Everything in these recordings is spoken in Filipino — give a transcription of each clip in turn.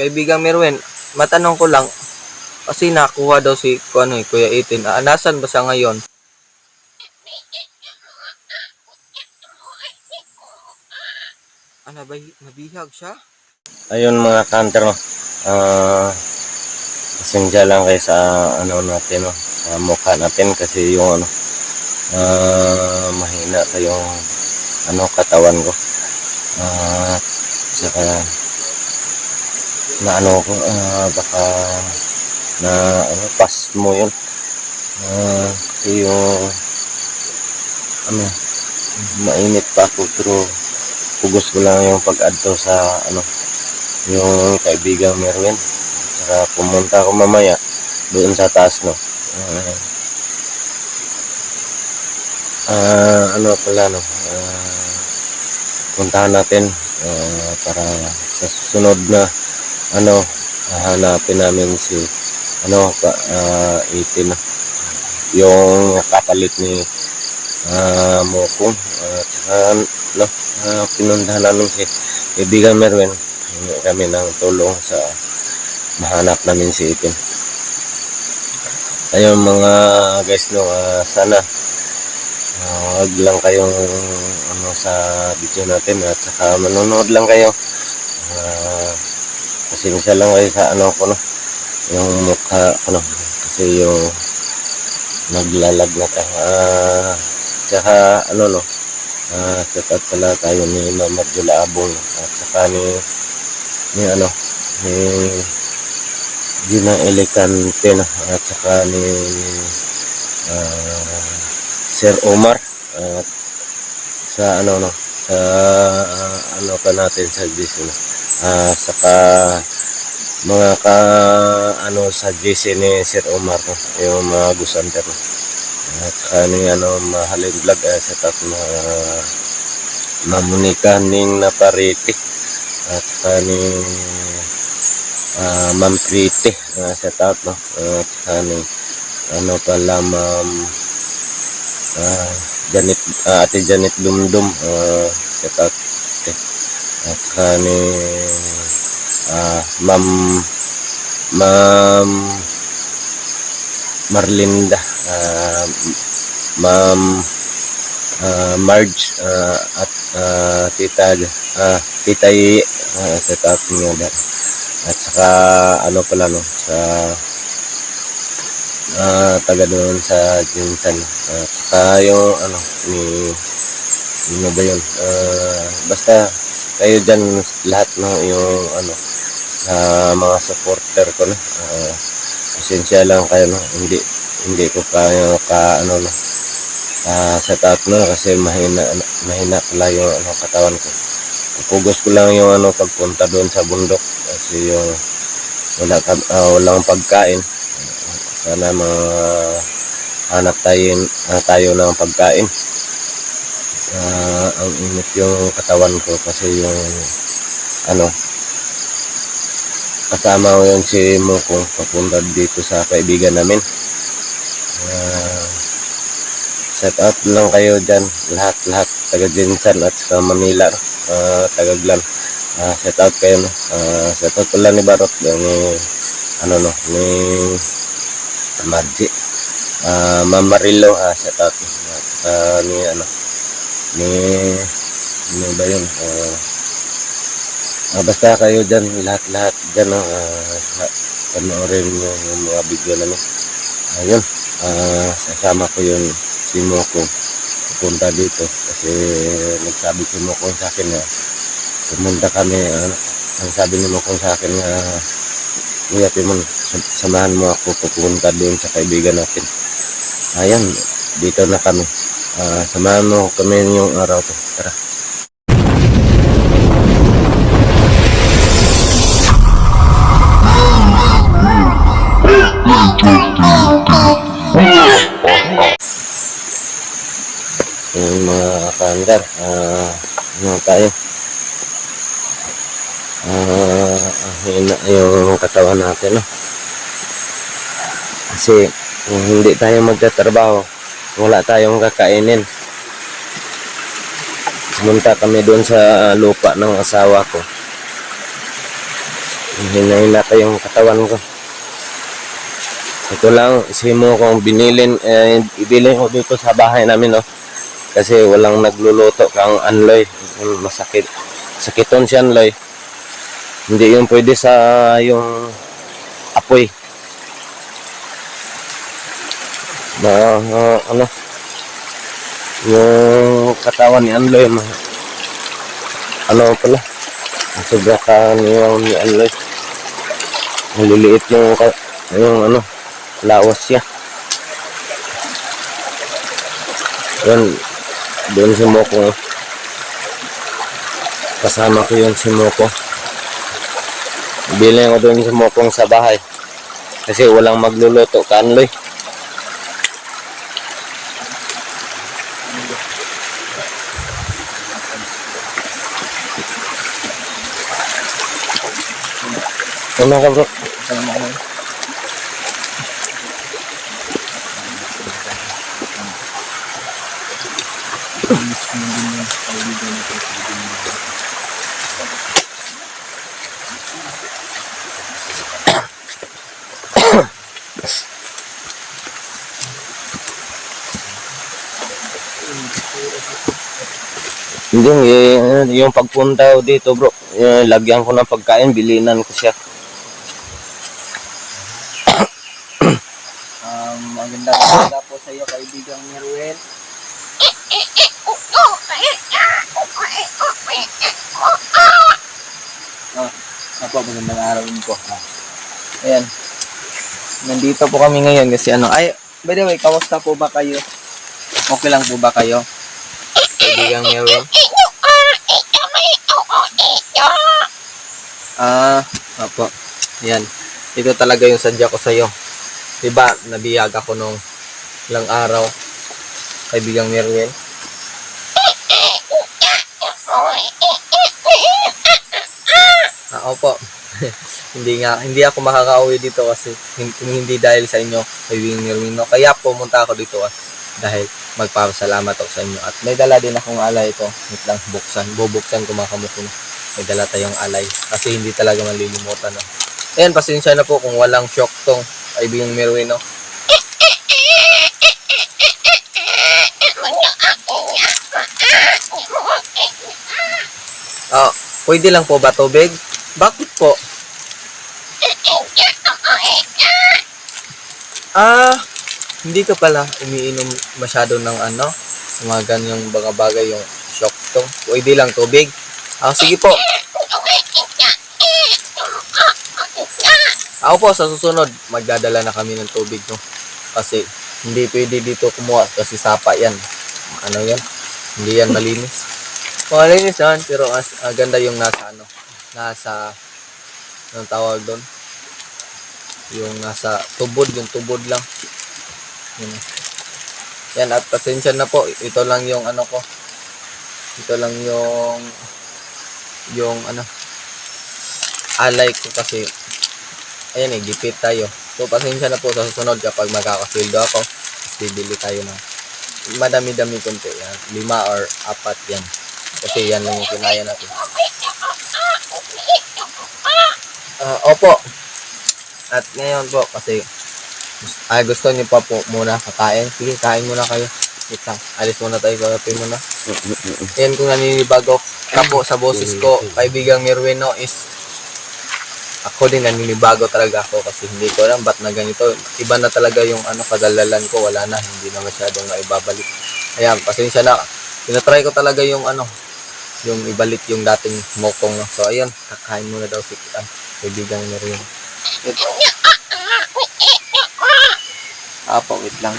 kaibigang Merwin, matanong ko lang, kasi nakuha daw si ano, eh, Kuya Itin. Ah, nasan ba siya ngayon? Ano ba, nabihag siya? Ayun mga kanter, no. Ah, pasensya lang kayo sa ano natin, no. Sa mukha natin kasi yung ano, ah, mahina pa yung ano katawan ko. Ah, saka na ano ko, ah, baka na ano, pas mo yun. Ah, kasi yung ano, mainit pa ako pero pugos ko lang yung pag-adto sa ano yung kaibigang Merwin. Saka pumunta ako mamaya doon sa taas, no. Ah, ah, ano pala, no. Ah, puntahan natin ah, para sa susunod na ano hahanapin namin si ano ka, ah, itin yung kapalit ni ah, Mokong at saka no, ah, pinuntahan namin si kaibigan Merwin kami ng tulong sa mahanap namin si Itin. Ayun mga guys no, ah, sana ah, wag lang kayong ano sa video natin at saka manonood lang kayo. Uh, pasensya lang kayo sa ano ko no, yung mukha ko no, kasi yung naglalag na tayo. Ah, tsaka ano no, ah, shout out pala tayo ni Mama Jula at saka ni ni ano ni Gina Elecante no, at saka ni ah, Sir Omar at sa ano no? Sa ah, ano pa natin sa GC no ah, saka mga ka ano sa GC ni Sir Omar no? Yung mga gusanter no? At ni ano mahaling vlog eh, sa tat na mamunika ning napariti. At saka ni ah, Ma'am uh, sa tat no? At saka ni ano pala Ma'am ah, Janet ah, Ate Janet Dumdum uh, sa tat ah, Ma'am Ma'am Marlinda ah, Ma'am ah, Marge ah, at ah, Tita ah, Tita I ah, sa taas niya da. at saka ano pala no sa ah, taga doon sa Jinsan at saka yung ano ni ano ba yun Ah, basta kayo dyan lahat no yung ano sa mga supporter ko no Ah, pasensya lang kayo no? Hindi hindi ko kaya ka ano no? Ah sa taat no kasi mahina mahina pala yung ano katawan ko. Pupugos ko lang yung ano pagpunta doon sa bundok kasi yung wala ah, walang pagkain. Sana mga hanap tayo, ah, tayo ng pagkain Ah, ang init yung katawan ko kasi yung ano kasama ko yun si Mukong papunta dito sa kaibigan namin. Ah, shout out lang kayo dyan lahat lahat taga Jinsan at saka Manila uh, taga Glan. Ah, shout out kayo no? Ah, shout out pala ni Barot yung ano no ni Marji Ah, Ma'am Marilo ah, shout out saka ni ano ni ano ba yun Ah, Ah, basta kayo dyan, lahat-lahat dyan, no, ah, panoorin nyo yung mga video namin. Ayun, ah, sasama ko yung si Moko pupunta dito kasi nagsabi si Moko sa akin na pumunta kami, ah, ang sabi ni Moko sa akin na Kuya Timon, sam- samahan mo ako pupunta doon sa kaibigan natin. Ayan, dito na kami. Ah, samahan mo kami yung araw to. Tara. yung mga kandar ah ano tayo ah hina yung katawan natin no kasi hindi tayo magtatrabaho wala tayong kakainin pumunta kami doon sa lupa ng asawa ko Hinahina pa yung katawan ko. Ito lang, simo kong binilin, eh, ibili ko dito sa bahay namin, no. Kasi walang nagluluto kang anloy. Masakit. Sakiton si anloy. Hindi yung pwede sa yung apoy. Na, ah, ano, yung katawan ni Anloy, ano pala, sobra ka niya ni Anloy. Maliliit yung, yung ano, lawas siya. Yan, doon si Moko. Kasama ko yung si Moko. Bili ko doon si Mokong sa bahay. Kasi walang magluluto ka, Anloy. Ano ka bro? Salamat mo. Hindi, eh, yung pagpunta ko dito bro, eh, lagyan ko ng pagkain, bilinan ko siya. Um, maganda maganda po sa iyo, kaibigang Meruel. Ah, ako, magandang araw din po. Ah. Ayan. Nandito po kami ngayon kasi ano, ay, by the way, kamusta po ba kayo? Okay lang po ba kayo? Kaibigang Meruel? Ah, opo. Yan. Ito talaga yung sadya ko sa'yo. Diba, nabiyag ako nung ilang araw. Kaibigang Merwin. Ah, opo. hindi nga, hindi ako makakauwi dito kasi hindi dahil sa inyo, kaibigang Merwin. No? Kaya pumunta ako dito ah, dahil magpapasalamat ako sa inyo. At may dala din akong alay ito. Wait lang, buksan. Bubuksan ko mga? May dala tayong alay. Kasi hindi talaga malilimutan. No? Ayan, pasensya na po kung walang shock tong kaibigang Merwin. No? Ah, pwede lang po ba tubig? Bakit po? Ah, hindi ka pala umiinom masyado ng ano, mga ganyang mga bagay yung shock to. Pwede lang tubig. Ah, sige po. Ako po, sa susunod, magdadala na kami ng tubig, no? Kasi, hindi pwede dito kumuha kasi sapa yan. Ano yan? Hindi yan malinis. Malinis yan, pero as, ah, ganda yung nasa ano, nasa, anong tawag doon? Yung nasa tubod, yung tubod lang. Yun. Yan, at pasensya na po, ito lang yung ano ko. Ito lang yung, yung ano, alay ko kasi, ayan eh, gipit tayo. So, pasensya na po sa susunod kapag magkakasildo ako, bibili tayo ng madami-dami konti. Yan. Lima or apat yan. Kasi yan lang yung kinaya natin. Ah, opo. At ngayon po, kasi ay gusto niyo pa po muna kakain. Sige, kain muna kayo. Wait lang. Alis muna tayo. Kape muna. Yan kung naninibago ka po sa boses ko, kaibigang Mirwin, no, is ako din naninibago talaga ako kasi hindi ko alam ba't na ganito. Iba na talaga yung ano kadalalan ko, wala na, hindi na masyadong na ibabalik. Ayan, pasensya na. Tinatry ko talaga yung ano, yung ibalik yung dating mokong. No? So ayun, kakain muna daw si ah, kaibigang Mirwin. Ito. Apo, wait lang.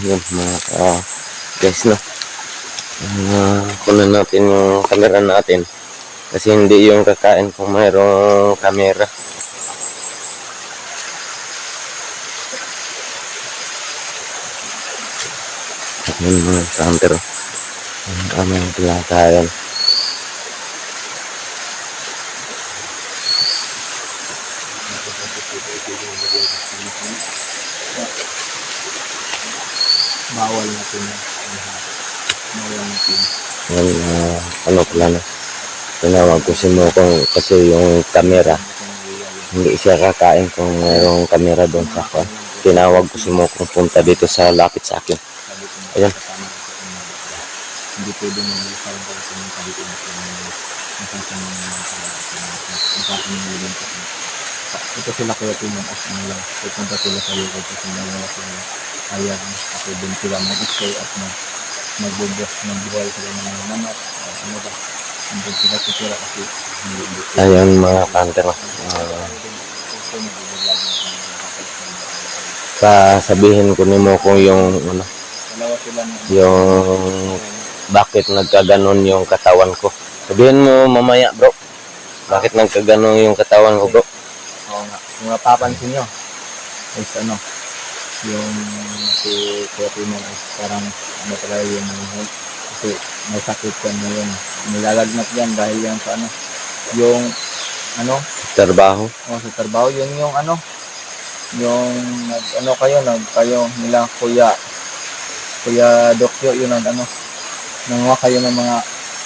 Ayun, mga ah, guys, no. Uh, kunan natin yung camera natin. Kasi hindi yung kakain kung mayroong camera. Ayun mga counter. Ang aming pinakain. Bawal natin yan. Bawal natin. Yung ano pala na. Tinawag ko si Mokong kasi yung camera hindi siya kakain kung mayroong kamera doon sa kwan. Tinawag ko si mo kung punta dito sa lapit sa akin. Ayan. sa. Hindi pwede yung kasi yung sabi ko na nasasama ng mga tao. Ito sila kaya ano lang. Pupunta sila sa iyo kasi nalawa sila. Kaya kasi din sila mag-stay at mag magbubos, magbuhay sila ng mga manok. Ano ba? Ayan mga kanter. Uh, sasabihin ko ni mo kung yung ano, yung bakit nagkaganon yung katawan ko. Sabihin mo mamaya bro, bakit nagkaganon yung katawan ko bro? Oo nga. Kung napapansin nyo, is ano, yung si Kuya Timon is parang ano talaga yung kasi may sakit yan na yun. Nilalagnat yan dahil yan sa ano, yung ano, Trabaho. oh, sa trabaho, yun yung ano, yung nag, ano kayo, nag, kayo nila Kuya, Kuya Dokyo, yun ang ano, nanguha kayo ng mga,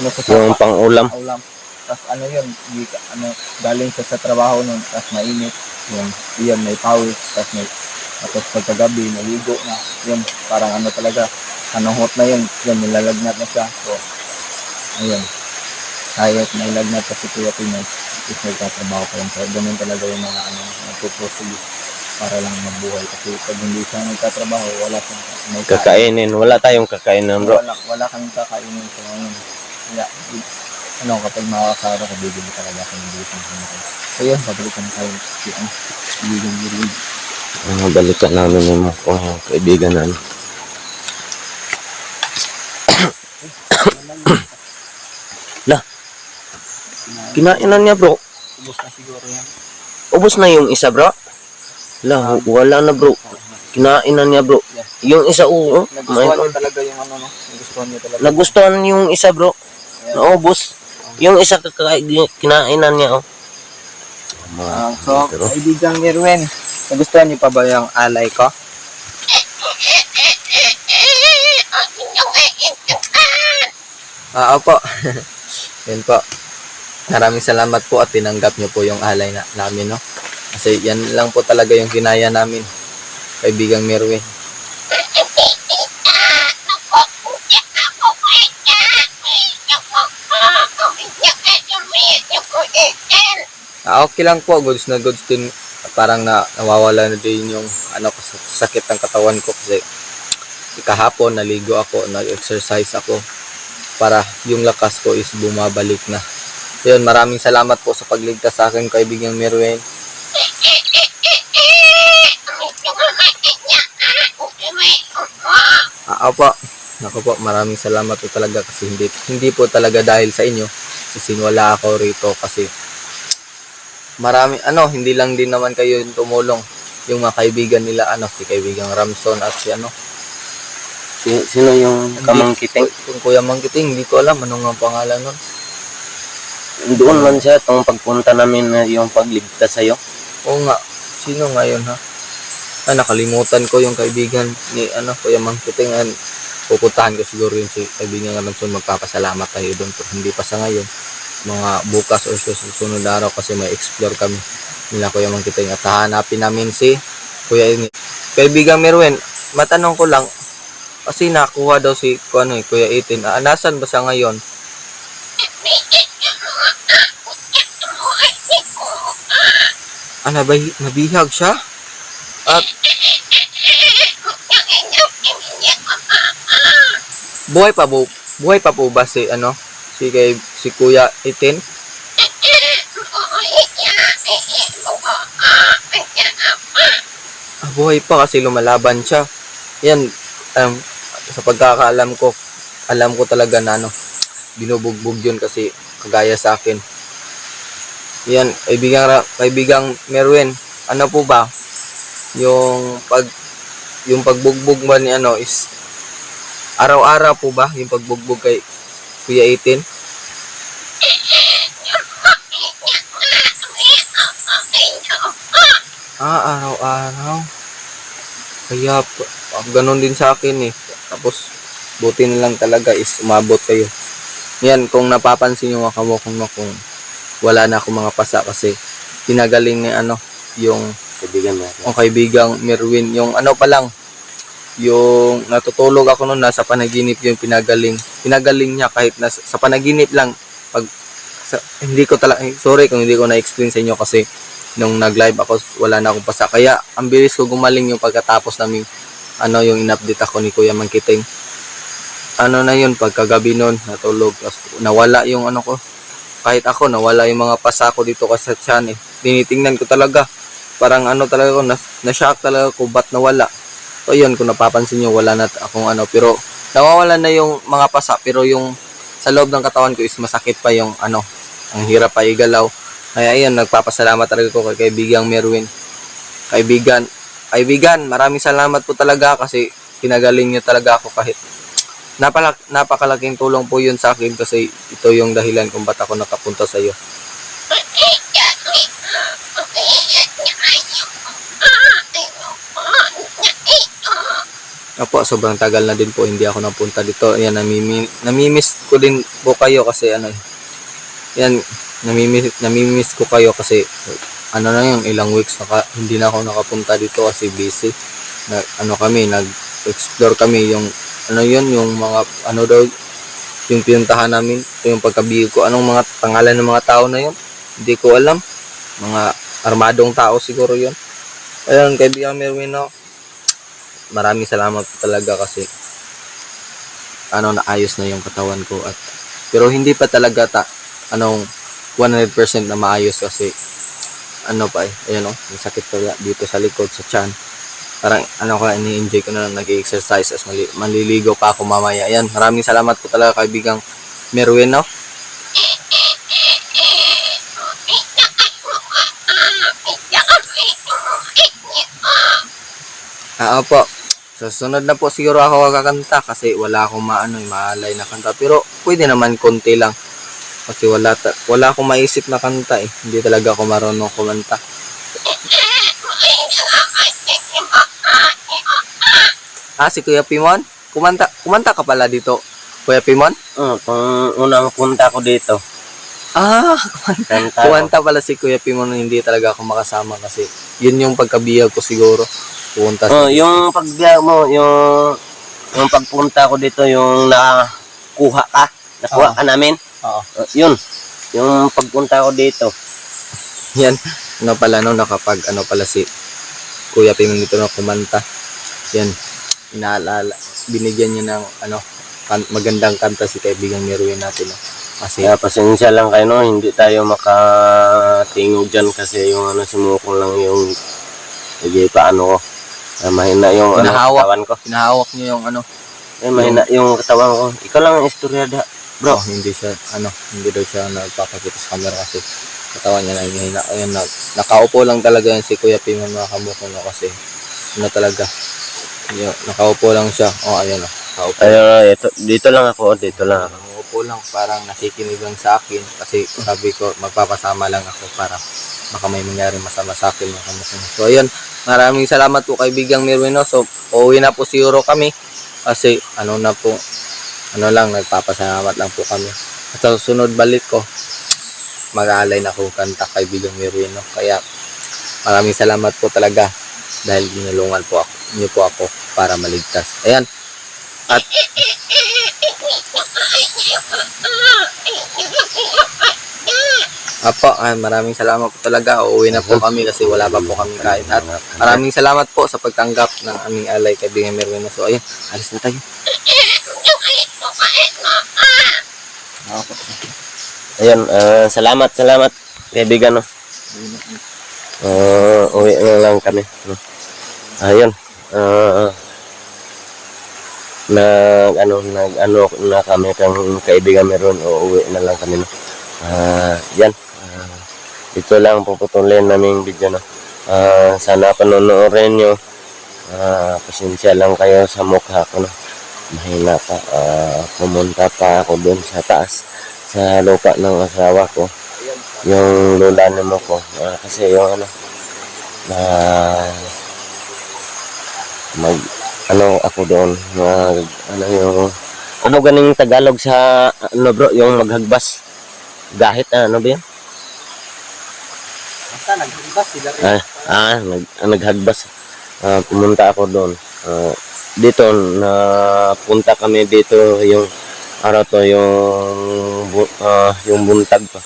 ano sa Yung sapa, pang-ulam. ulam. Tapos ano yun, di, ano, galing siya sa trabaho nun, tapos mainit, yun, yun, may pawis, tapos may, tapos pagkagabi, naligo na, yun, parang ano talaga, ano hot na yun, yun, nilalagnat na siya, so, ayun, kahit nailagnat kasi Kuya Pinoy, is nagtatrabaho pa yun, so, ganun talaga yung mga, ano, nagpupursige para lang mabuhay, kasi pag hindi siya nagtatrabaho, wala siyang, may kain. Kakainin. Wala tayong kakainin bro. Wala, wala kang kakainin sa ngayon. Kaya, ano, kapag makakara ko, bibili talaga ako ng bilis ng kumakain. So yun, pabalikan tayo si ano, bibigyan mo rin. Uh, balikan namin ni mo kung yung kaibigan namin. Lah, kinainan niya bro. Ubus na siguro yan. Ubus na yung isa bro. La, wala na bro. Kinainan niya bro. Yung isa oo. Nagustuhan niyo talaga yung ano, no? Nagustuhan niyo talaga. Nagustuhan yung isa bro. Ayan. Naubos. Yung isa kinainan niya oh. Ah, so, kaibigang Irwin, nagustuhan niyo pa ba yung alay ko? Ah, opo. Yun po. Maraming salamat po at tinanggap niyo po yung alay na, namin, no? Kasi yan lang po talaga yung kinaya namin, kaibigang Merwin. Ah, okay lang po. Goods na goods din. Parang na, nawawala na din yung ano, sakit ng katawan ko kasi kahapon naligo ako, nag-exercise ako para yung lakas ko is bumabalik na. Yun, maraming salamat po sa pagligtas sa akin kaibigang Merwin. Ah, opo. Ako po, maraming salamat po talaga kasi hindi, hindi po talaga dahil sa inyo kasi wala ako rito kasi marami, ano, hindi lang din naman kayo yung tumulong. Yung mga kaibigan nila, ano, si kaibigang Ramson at si ano, Si- Sino yung kamangkiting? yung Kuya Mangkiting, hindi ko alam anong ang pangalan nun. Doon man siya itong pagpunta namin na yung pagligtas sa'yo. Oo nga, sino ngayon ha? Ah, nakalimutan ko yung kaibigan ni ano, Kuya Mangkiting. An, pupuntahan ko siguro yun si kaibigan Ramson, magpapasalamat tayo doon. Pero hindi pa sa ngayon. Mga bukas o sa susunod na araw kasi may explore kami nila Kuya Mangkiting. At hahanapin namin si Kuya Ini. Kaibigan Merwin, matanong ko lang, kasi nakuha daw si ano, eh, Kuya Itin. Ah, nasan ba sa ngayon? Ah, nabay, nabihag siya? At buhay pa po, buhay pa po ba si ano, si kay si Kuya Itin? Ah, buhay pa kasi lumalaban siya. Yan, um, sa pagkakaalam ko, alam ko talaga na ano, binubugbog yun kasi kagaya sa akin. Yan, kaibigang, kaibigang Merwin, ano po ba? Yung pag, yung pagbugbog ba ni ano is, araw-araw po ba yung pagbugbog kay Kuya 18? Ah, araw-araw. Kaya, ah, ganun din sa akin eh. Tapos, buti na lang talaga is umabot kayo. Yan, kung napapansin nyo mga kamukong mo kung wala na akong mga pasa kasi pinagaling ni ano, yung Kaibigan natin. ang kaibigang Merwin, yung ano pa lang, yung natutulog ako noon nasa panaginip yung pinagaling. Pinagaling niya kahit na sa panaginip lang pag sa, hindi ko talaga sorry kung hindi ko na-explain sa inyo kasi nung nag-live ako wala na akong pasa. Kaya ang bilis ko gumaling yung pagkatapos namin ano yung in-update ako ni Kuya Mangkiting. Ano na yun pagkagabi noon natulog tapos nawala yung ano ko kahit ako nawala yung mga pasa ko dito kasi sa tiyan eh. Tinitingnan ko talaga parang ano talaga ko, na, na-shock talaga ko, ba't nawala? So yun, kung napapansin nyo, wala na akong ano, pero nawawala na yung mga pasa, pero yung sa loob ng katawan ko is masakit pa yung ano, ang hirap pa igalaw. Kaya ayun, nagpapasalamat talaga ko kay kaibigang Merwin. Kaibigan, kaibigan, maraming salamat po talaga kasi pinagaling niyo talaga ako kahit napalak, napakalaking tulong po yun sa akin kasi ito yung dahilan kung ba't ako nakapunta sa iyo. Opo, sobrang tagal na din po hindi ako napunta dito. Yan, namimi, namimiss ko din po kayo kasi ano, yan, namimiss, namimiss ko kayo kasi ano na yun, ilang weeks na hindi na ako nakapunta dito kasi busy. Na, ano kami, nag-explore kami yung, ano yun, yung mga, ano daw, yung pinuntahan namin, yung pagkabigo ko, anong mga pangalan ng mga tao na yun, hindi ko alam. Mga armadong tao siguro yun. Ayun, kaibigan Merwin, no? Maraming salamat po talaga kasi ano naayos na yung katawan ko at pero hindi pa talaga ta anong 100% na maayos kasi ano pa eh ayun oh yung sakit ko dito sa likod sa tiyan. Parang ano ko ini-enjoy ko na lang nag-exercise as mali, maliligo pa ako mamaya. Ayan maraming salamat po talaga kaibigang Merwin no? Ah, opo. Sa sunod na po siguro ako kakanta kasi wala akong maano, eh, maalay na kanta. Pero pwede naman konti lang. Kasi wala, ta- wala akong maisip na kanta eh. Hindi talaga ako marunong kumanta. Ah, si Kuya Pimon? Kumanta, kumanta ka pala dito, Kuya Pimon? Oh, kung unang punta ko dito, Ah, kanta ko. kumanta pala si Kuya Pimon hindi talaga ako makasama kasi yun yung pagkabiyag ko siguro. Pumunta Oh, yung pagbiyak mo, yung yung pagpunta ko dito, yung nakuha ka, nakuha Oo. ka namin. Oo. Oh, yun. Yung pagpunta ko dito. Yan, ano pala no, nakapag ano pala si Kuya Pimon dito na kumanta. Yan, inaalala, binigyan niya ng ano, kan- magandang kanta si kaibigang Merwin natin. No? Kasi, Kaya pasensya lang kayo, no? Hindi tayo makatingog dyan kasi yung ano, sumukong lang yung sige, paano ko. Ah, mahina yung ano, Hinahawak. katawan ko. pinahawak niyo yung ano, Eh, mahina yung katawan ko. Ikaw lang ang istoryada. bro, hindi siya, ano, hindi daw siya nagpapakita sa camera kasi katawan niya na hina. Ayun, na, nakaupo lang talaga yan si Kuya Pimon mga kamukha kasi, ano talaga, yun, nakaupo lang siya. Oh, ayun, oh, nakaupo. Ayun, ito, dito lang ako, dito lang ako. Umuupo lang, parang nakikinig lang sa akin kasi sabi ko magpapasama lang ako para baka may mangyari masama sa akin mga kamukha. So ayun, maraming salamat po kaibigang Mirwin. no. So uuwi na po siguro kami kasi ano na po, ano lang, nagpapasalamat lang po kami. At sa susunod balik ko, mag-aalay na ako kanta kaibigang Mirwin. no. Kaya maraming salamat po talaga dahil ginulungan po ako, niyo po ako para maligtas. Ayan. At Apo, ay, maraming salamat po talaga. Uuwi na po kami kasi wala pa po kami kain. At maraming salamat po sa pagtanggap ng aming alay kaibigan Merwin. So, ayun, alis na tayo. Ayun, ah, salamat, salamat, kaibigan, no. Uh, uwi na lang kami. Ayun. ah nag ano nag ano na kami kang kaibigan meron o uwi na lang kami no. Ah, yan. Ah, ito lang puputulin naming video no. Ah, sana panonoorin nyo. Ah, pasensya lang kayo sa mukha ko no. Mahina pa. Ah, pumunta pa ako doon sa taas sa lupa ng asawa ko yung lula mo ko Ah, kasi yung ano na mag ano ako doon mag ano yung ano ganing Tagalog sa ano bro yung maghagbas gahit ah, ano ba yan Basta nagbibas sila rin. Ah, ah nag, ah, naghagbas. Ah, pumunta ako doon. Ah, dito, na punta kami dito yung araw to, yung, ah, yung buntag pa.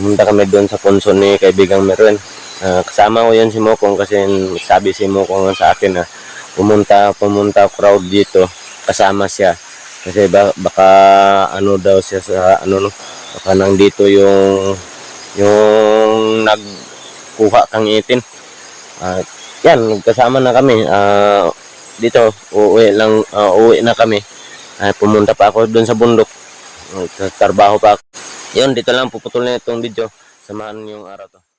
Pumunta kami doon sa punso ni kaibigang Merwin. Ah, kasama ko yan si Mokong kasi sabi si Mokong sa akin na pumunta, pumunta crowd dito. Kasama siya. Kasi ba, baka ano daw siya sa ano no, baka nandito yung yung nagkuha kang itin. At yan, nagkasama na kami. Ah, dito, uuwi lang, ah, uuwi na kami. Ah, pumunta pa ako doon sa bundok. Uh, trabaho pa ako. Yun, dito lang puputulin itong video. Samahan yung araw to.